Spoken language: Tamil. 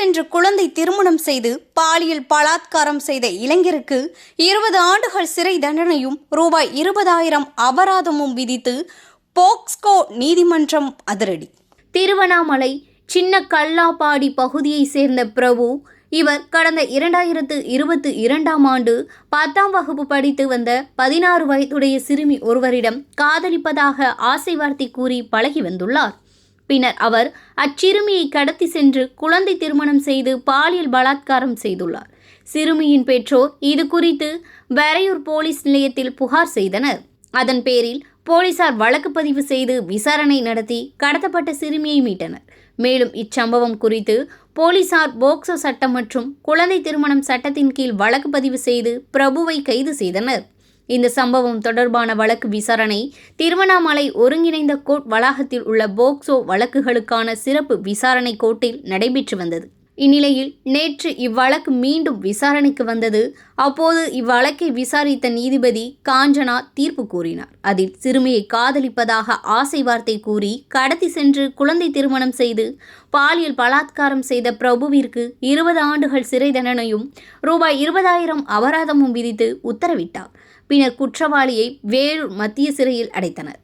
சென்று குழந்தை திருமணம் செய்து பாலியல் பலாத்காரம் செய்த இளைஞருக்கு இருபது ஆண்டுகள் சிறை தண்டனையும் ரூபாய் இருபதாயிரம் அபராதமும் விதித்து போக்ஸ்கோ நீதிமன்றம் அதிரடி. திருவண்ணாமலை சின்ன கல்லாப்பாடி பகுதியைச் சேர்ந்த பிரபு இவர் கடந்த இரண்டாயிரத்து இருபத்தி இரண்டாம் ஆண்டு பத்தாம் வகுப்பு படித்து வந்த பதினாறு வயதுடைய சிறுமி ஒருவரிடம் காதலிப்பதாக ஆசை வார்த்தை கூறி பழகி வந்துள்ளார். பின்னர் அவர் அச்சிறுமியை கடத்தி சென்று குழந்தை திருமணம் செய்து பாலியல் பலாத்காரம் செய்துள்ளார். சிறுமியின் பெற்றோர் இது குறித்து வரையூர் போலீஸ் நிலையத்தில் புகார் செய்தனர். அதன் பேரில் போலீசார் வழக்கு பதிவு செய்து விசாரணை நடத்தி கடத்தப்பட்ட சிறுமியை மீட்டனர். மேலும் இச்சம்பவம் குறித்து போலீசார் போக்சோ சட்டம் மற்றும் குழந்தை திருமணம் சட்டத்தின் கீழ் வழக்கு பதிவு செய்து பிரபுவை கைது செய்தனர். இந்த சம்பவம் தொடர்பான வழக்கு விசாரணை திருவண்ணாமலை ஒருங்கிணைந்த கோர்ட் வளாகத்தில் உள்ள போக்சோ வழக்குகளுக்கான சிறப்பு விசாரணை கோர்ட்டில் நடைபெற்று வந்தது. இந்நிலையில் நேற்று இவ்வழக்கு மீண்டும் விசாரணைக்கு வந்தது. அப்போது இவ்வழக்கை விசாரித்த நீதிபதி காஞ்சனா தீர்ப்பு கூறினார். அதில் சிறுமியை காதலிப்பதாக ஆசை வார்த்தை கூறி கடத்தி சென்று குழந்தை திருமணம் செய்து பாலியல் பலாத்காரம் செய்த பிரபுவிற்கு இருபது ஆண்டுகள் சிறை தண்டனையும் ரூபாய் இருபதாயிரம் அபராதமும் விதித்து உத்தரவிட்டார். பின்னர் குற்றவாளியை வேலூர் மத்திய சிறையில் அடைத்தனர்.